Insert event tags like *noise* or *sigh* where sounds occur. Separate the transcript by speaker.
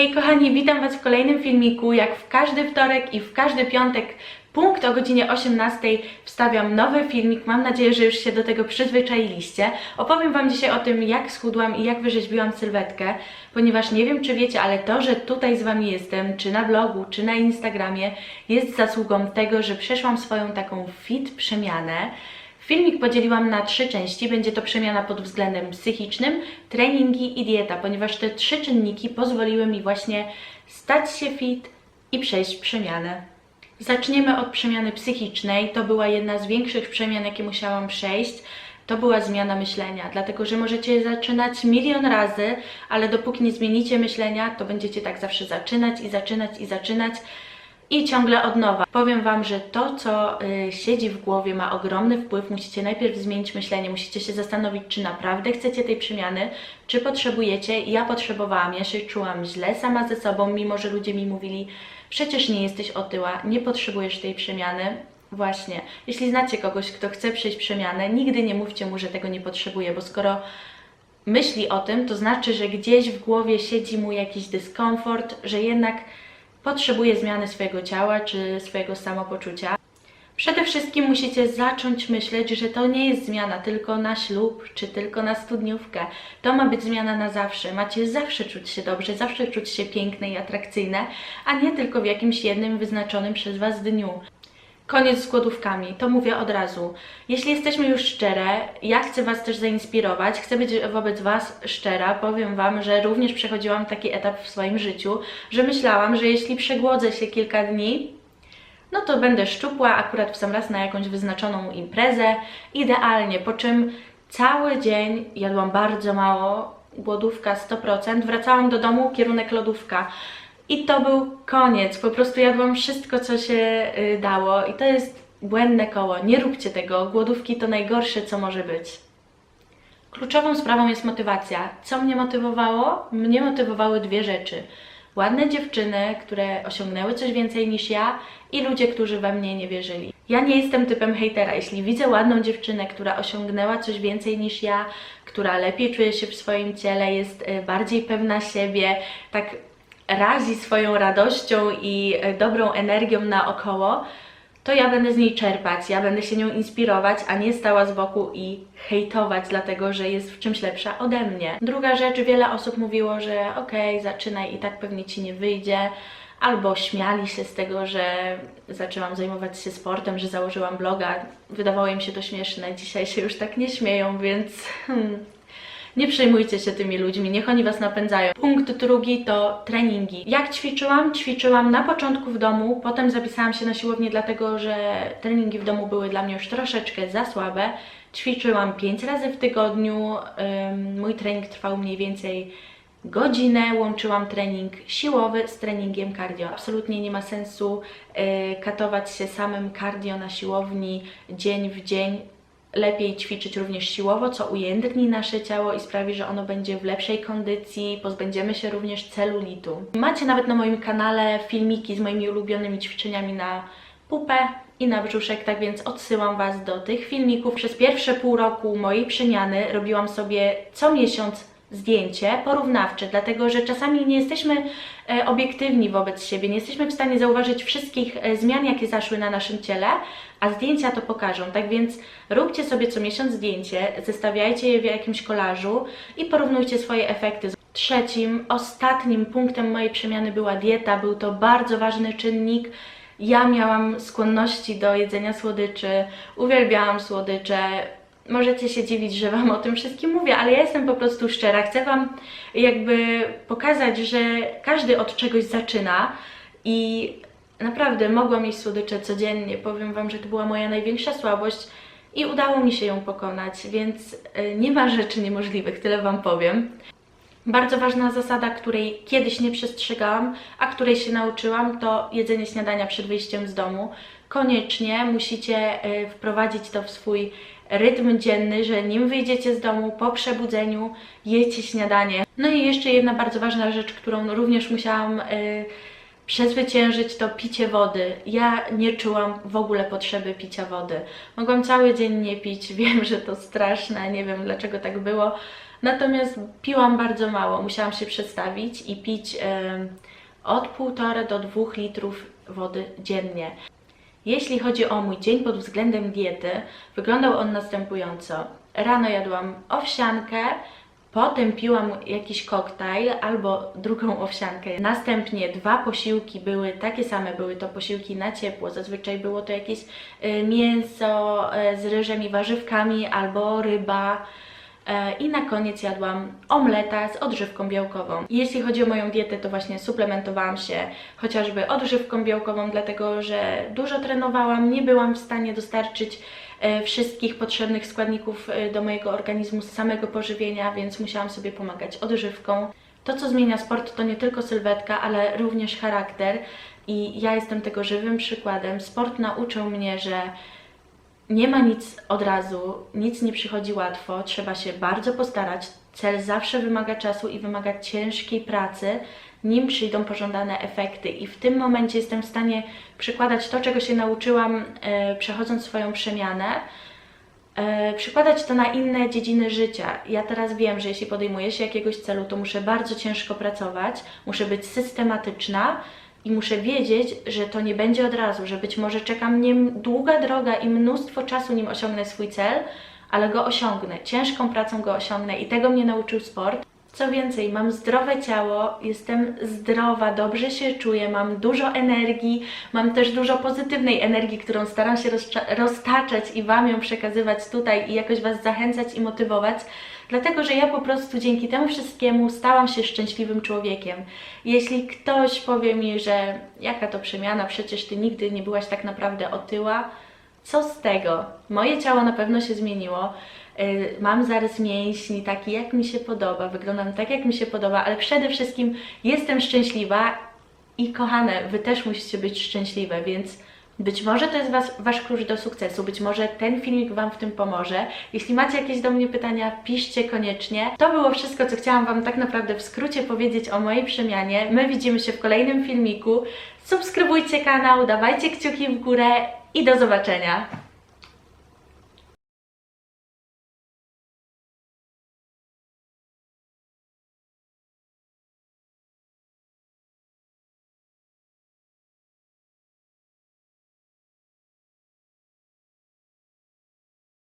Speaker 1: Hej kochani, witam Was w kolejnym filmiku. Jak w każdy wtorek i w każdy piątek, punkt o godzinie 18 wstawiam nowy filmik. Mam nadzieję, że już się do tego przyzwyczailiście. Opowiem Wam dzisiaj o tym, jak schudłam i jak wyrzeźbiłam sylwetkę, ponieważ nie wiem, czy wiecie, ale to, że tutaj z Wami jestem, czy na vlogu, czy na Instagramie, jest zasługą tego, że przeszłam swoją taką fit przemianę. Filmik podzieliłam na trzy części. Będzie to przemiana pod względem psychicznym, treningi i dieta, ponieważ te trzy czynniki pozwoliły mi właśnie stać się fit i przejść przemianę. Zaczniemy od przemiany psychicznej. To była jedna z większych przemian, jakie musiałam przejść. To była zmiana myślenia, dlatego że możecie zaczynać milion razy, ale dopóki nie zmienicie myślenia, to będziecie tak zawsze zaczynać i zaczynać i zaczynać i ciągle od nowa. Powiem Wam, że to, co y, siedzi w głowie, ma ogromny wpływ. Musicie najpierw zmienić myślenie, musicie się zastanowić, czy naprawdę chcecie tej przemiany, czy potrzebujecie. Ja potrzebowałam, ja się czułam źle sama ze sobą, mimo że ludzie mi mówili, przecież nie jesteś otyła, nie potrzebujesz tej przemiany. Właśnie, jeśli znacie kogoś, kto chce przejść przemianę, nigdy nie mówcie mu, że tego nie potrzebuje, bo skoro myśli o tym, to znaczy, że gdzieś w głowie siedzi mu jakiś dyskomfort, że jednak potrzebuje zmiany swojego ciała czy swojego samopoczucia. Przede wszystkim musicie zacząć myśleć, że to nie jest zmiana tylko na ślub czy tylko na studniówkę. To ma być zmiana na zawsze. Macie zawsze czuć się dobrze, zawsze czuć się piękne i atrakcyjne, a nie tylko w jakimś jednym wyznaczonym przez Was dniu. Koniec z głodówkami, to mówię od razu. Jeśli jesteśmy już szczere, ja chcę Was też zainspirować, chcę być wobec Was szczera. Powiem Wam, że również przechodziłam taki etap w swoim życiu, że myślałam, że jeśli przegłodzę się kilka dni, no to będę szczupła akurat w sam raz na jakąś wyznaczoną imprezę, idealnie, po czym cały dzień jadłam bardzo mało, głodówka 100%, wracałam do domu, kierunek lodówka. I to był koniec. Po prostu jadłam wszystko, co się y, dało, i to jest błędne koło. Nie róbcie tego. Głodówki to najgorsze, co może być. Kluczową sprawą jest motywacja. Co mnie motywowało? Mnie motywowały dwie rzeczy. Ładne dziewczyny, które osiągnęły coś więcej niż ja i ludzie, którzy we mnie nie wierzyli. Ja nie jestem typem hejtera. Jeśli widzę ładną dziewczynę, która osiągnęła coś więcej niż ja, która lepiej czuje się w swoim ciele, jest y, bardziej pewna siebie, tak razi swoją radością i e, dobrą energią naokoło, to ja będę z niej czerpać, ja będę się nią inspirować, a nie stała z boku i hejtować, dlatego że jest w czymś lepsza ode mnie. Druga rzecz, wiele osób mówiło, że okej, okay, zaczynaj i tak pewnie ci nie wyjdzie, albo śmiali się z tego, że zaczęłam zajmować się sportem, że założyłam bloga. Wydawało im się to śmieszne, dzisiaj się już tak nie śmieją, więc. Nie przejmujcie się tymi ludźmi, niech oni Was napędzają. Punkt drugi to treningi. Jak ćwiczyłam? Ćwiczyłam na początku w domu, potem zapisałam się na siłownię, dlatego że treningi w domu były dla mnie już troszeczkę za słabe. Ćwiczyłam 5 razy w tygodniu, mój trening trwał mniej więcej godzinę, łączyłam trening siłowy z treningiem cardio. Absolutnie nie ma sensu y, katować się samym cardio na siłowni dzień w dzień lepiej ćwiczyć również siłowo, co ujędrni nasze ciało i sprawi, że ono będzie w lepszej kondycji, pozbędziemy się również celulitu. Macie nawet na moim kanale filmiki z moimi ulubionymi ćwiczeniami na pupę i na brzuszek, tak więc odsyłam Was do tych filmików. Przez pierwsze pół roku mojej przemiany robiłam sobie co miesiąc zdjęcie porównawcze, dlatego że czasami nie jesteśmy e, obiektywni wobec siebie, nie jesteśmy w stanie zauważyć wszystkich e, zmian, jakie zaszły na naszym ciele, a zdjęcia to pokażą. Tak więc róbcie sobie co miesiąc zdjęcie, zestawiajcie je w jakimś kolażu i porównujcie swoje efekty. Trzecim, ostatnim punktem mojej przemiany była dieta. Był to bardzo ważny czynnik. Ja miałam skłonności do jedzenia słodyczy, uwielbiałam słodycze, możecie się dziwić, że Wam o tym wszystkim mówię, ale ja jestem po prostu szczera. Chcę Wam jakby pokazać, że każdy od czegoś zaczyna i naprawdę mogłam jeść słodycze codziennie. Powiem Wam, że to była moja największa słabość i udało mi się ją pokonać, więc y, nie ma rzeczy niemożliwych, tyle Wam powiem. Bardzo ważna zasada, której kiedyś nie przestrzegałam, a której się nauczyłam, to jedzenie śniadania przed wyjściem z domu. Koniecznie musicie y, wprowadzić to w swój rytm dzienny, że nim wyjdziecie z domu, po przebudzeniu jecie śniadanie. No i jeszcze jedna bardzo ważna rzecz, którą również musiałam yy, przezwyciężyć, to picie wody. Ja nie czułam w ogóle potrzeby picia wody. Mogłam cały dzień nie pić, *laughs* wiem, że to straszne, nie wiem dlaczego tak było, Natomiast piłam bardzo mało, musiałam się przestawić i pić od 1,5 do 2 litrów wody dziennie. Jeśli chodzi o mój dzień pod względem diety, wyglądał on następująco. Rano jadłam owsiankę, potem piłam jakiś koktajl albo drugą owsiankę. Następnie dwa posiłki były takie same, były to posiłki na ciepło. Zazwyczaj było to jakieś y, mięso y, z ryżem i warzywkami albo ryba. E, I na koniec jadłam omleta z odżywką białkową. Jeśli chodzi o moją dietę, to właśnie suplementowałam się chociażby odżywką białkową, dlatego że dużo trenowałam, nie byłam w stanie dostarczyć e, wszystkich potrzebnych składników e, do mojego organizmu z samego pożywienia, więc musiałam sobie pomagać odżywką. To, co zmienia sport, to nie tylko sylwetka, ale również charakter. I ja jestem tego żywym przykładem. Sport nauczył mnie, że nie ma nic od razu, nic nie przychodzi łatwo, trzeba się bardzo postarać. Cel zawsze wymaga czasu i wymaga ciężkiej pracy, nim przyjdą pożądane efekty. I w tym momencie jestem w stanie przykładać to, czego się nauczyłam, e, przechodząc swoją przemianę, e, przykładać to na inne dziedziny życia. Ja teraz wiem, że jeśli podejmuję się jakiegoś celu, to muszę bardzo ciężko pracować, muszę być systematyczna i muszę wiedzieć, że to nie będzie od razu, że być może czeka mnie długa droga i mnóstwo czasu, nim osiągnę swój cel, ale go osiągnę. Ciężką pracą go osiągnę i tego mnie nauczył sport. Co więcej, mam zdrowe ciało, jestem zdrowa, dobrze się czuję, mam dużo energii, mam też dużo pozytywnej energii, którą staram się roztaczać i Wam ją przekazywać tutaj i jakoś Was zachęcać i motywować, dlatego że ja po prostu dzięki temu wszystkiemu stałam się szczęśliwym człowiekiem. Jeśli ktoś powie mi, że jaka to przemiana, przecież Ty nigdy nie byłaś tak naprawdę otyła, co z tego? Moje ciało na pewno się zmieniło. Yy, Mam zarys mięśni taki, jak mi się podoba, wyglądam tak, jak mi się podoba, ale przede wszystkim jestem szczęśliwa i kochane, Wy też musicie być szczęśliwe, więc być może to jest was, Wasz klucz do sukcesu, być może ten filmik Wam w tym pomoże. Jeśli macie jakieś do mnie pytania, piszcie koniecznie. To było wszystko, co chciałam Wam tak naprawdę w skrócie powiedzieć o mojej przemianie. My widzimy się w kolejnym filmiku. Subskrybujcie kanał, dawajcie kciuki w górę i do zobaczenia.